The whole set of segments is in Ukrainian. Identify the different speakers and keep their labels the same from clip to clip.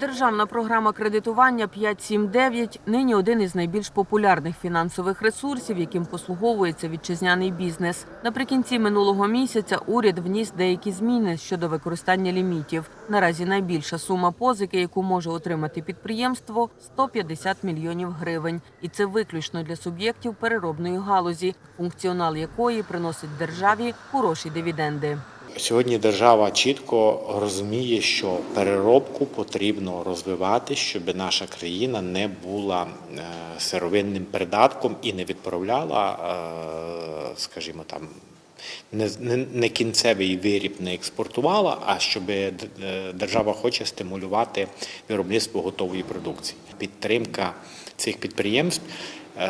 Speaker 1: Державна програма кредитування 5.7.9 нині один із найбільш популярних фінансових ресурсів, яким послуговується вітчизняний бізнес. Наприкінці минулого місяця уряд вніс деякі зміни щодо використання лімітів. Наразі найбільша сума позики, яку може отримати підприємство – 150 мільйонів гривень. І це виключно для суб'єктів переробної галузі, функціонал якої приносить державі хороші дивіденди.
Speaker 2: Сьогодні держава чітко розуміє, що переробку потрібно розвивати, щоб наша країна не була е, сировинним придатком і не відправляла, е, скажімо там. Не, не, не кінцевий виріб не експортувала, а щоб е, держава хоче стимулювати виробництво готової продукції. Підтримка цих підприємств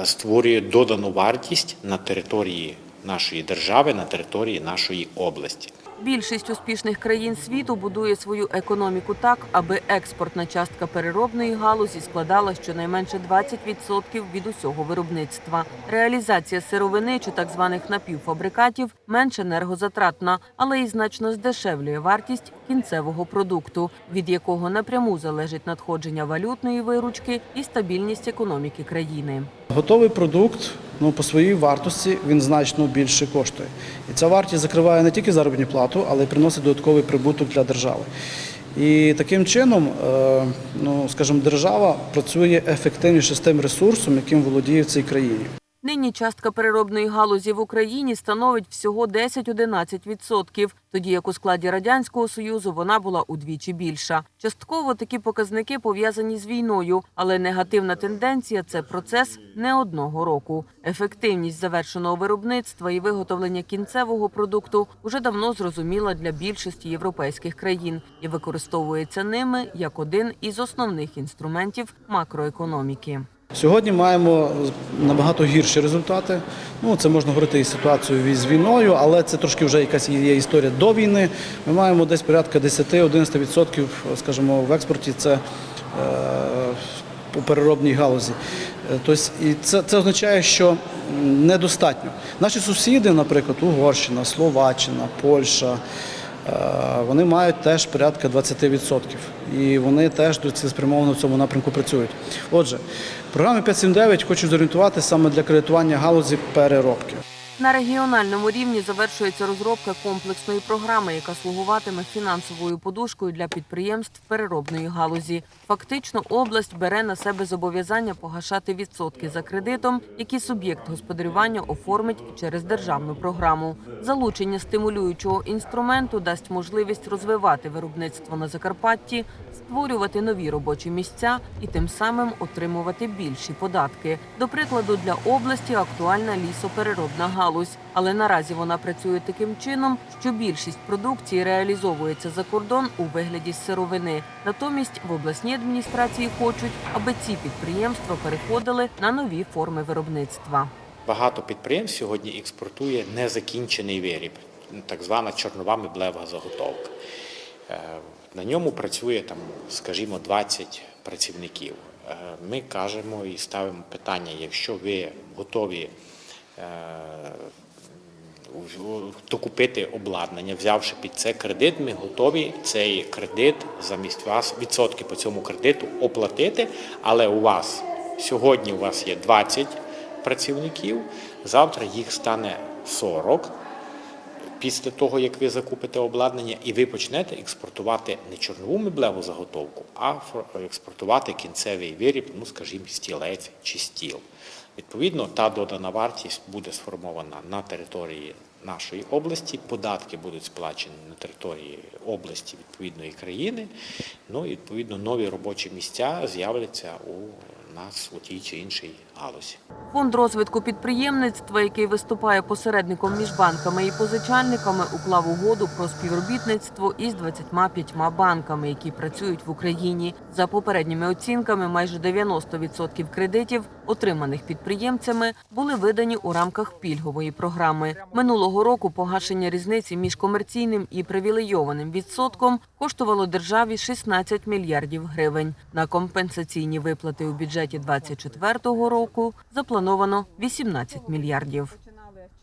Speaker 2: створює додану вартість на території нашої держави, на території нашої області.
Speaker 1: Більшість успішних країн світу будує свою економіку так, аби експортна частка переробної галузі складала щонайменше 20% від усього виробництва. Реалізація сировини чи так званих напівфабрикатів менш енергозатратна, але й значно здешевлює вартість кінцевого продукту, від якого напряму залежить надходження валютної виручки і стабільність економіки країни.
Speaker 3: Готовий продукт ну, по своїй вартості він значно більше коштує. І ця вартість закриває не тільки заробітну плату, але й приносить додатковий прибуток для держави. І таким чином, е, ну, скажімо, держава працює ефективніше з тим ресурсом, яким володіє в цій країні.
Speaker 1: Нині частка переробної галузі в Україні становить всього 10-11%, тоді як у складі радянського союзу вона була удвічі більша. Частково такі показники пов'язані з війною, але негативна тенденція це процес не одного року. Ефективність завершеного виробництва і виготовлення кінцевого продукту уже давно зрозуміла для більшості європейських країн і використовується ними як один із основних інструментів макроекономіки.
Speaker 3: Сьогодні маємо набагато гірші результати. Ну, це можна говорити і ситуацію з війною, але це трошки вже якась є історія до війни. Ми маємо десь порядка 10-11%, скажімо, в експорті це е, по переробній галузі. Тобто, і це, це означає, що недостатньо. Наші сусіди, наприклад, Угорщина, Словаччина, Польща. Е, Вони мають теж порядка 20%. І вони теж цілеспрямовано в цьому напрямку працюють. Отже, програми програмі 579 хочу зорієнтувати саме для кредитування галузі переробки.
Speaker 1: На регіональному рівні завершується розробка комплексної програми, яка слугуватиме фінансовою подушкою для підприємств переробної галузі. Фактично, область бере на себе зобов'язання погашати відсотки за кредитом, які суб'єкт господарювання оформить через державну програму. Залучення стимулюючого інструменту дасть можливість розвивати виробництво на Закарпатті, створювати нові робочі місця і тим самим отримувати більші податки. До прикладу, для області актуальна лісопереробна галузь, але наразі вона працює таким чином, що більшість продукції реалізовується за кордон у вигляді сировини. Натомість в обласній адміністрації хочуть, аби ці підприємства переходили на нові форми виробництва.
Speaker 2: Багато підприємств сьогодні експортує незакінчений виріб, так звана чорнова меблева заготовка. Е, На ньому працює там, скажімо, 20 працівників. Е, Ми кажемо і ставимо питання, якщо ви готові докупити обладнання, взявши під це кредит, ми готові цей кредит замість вас відсотки по цьому кредиту оплатити. Але у вас сьогодні у вас є 20 працівників, завтра їх стане 40 після того, як ви закупите обладнання, і ви почнете експортувати не чорнову меблеву заготовку, а експортувати кінцевий виріб, ну скажімо, стілець чи стіл. Відповідно, та додана вартість буде сформована на території нашої області, податки будуть сплачені на території області відповідної країни. Ну і відповідно нові робочі місця з'являться у нас у тій чи іншій галузі.
Speaker 1: Фонд розвитку підприємництва, який виступає посередником між банками і позичальниками, уклав угоду про співробітництво із 25 банками, які працюють в Україні. За попередніми оцінками, майже 90% кредитів, отриманих підприємцями, були видані у рамках пільгової програми. Минулого року погашення різниці між комерційним і привілейованим відсотком коштувало державі 16 мільярдів гривень. На компенсаційні виплати у бюджеті 2024 року заплановано 18 мільярдів.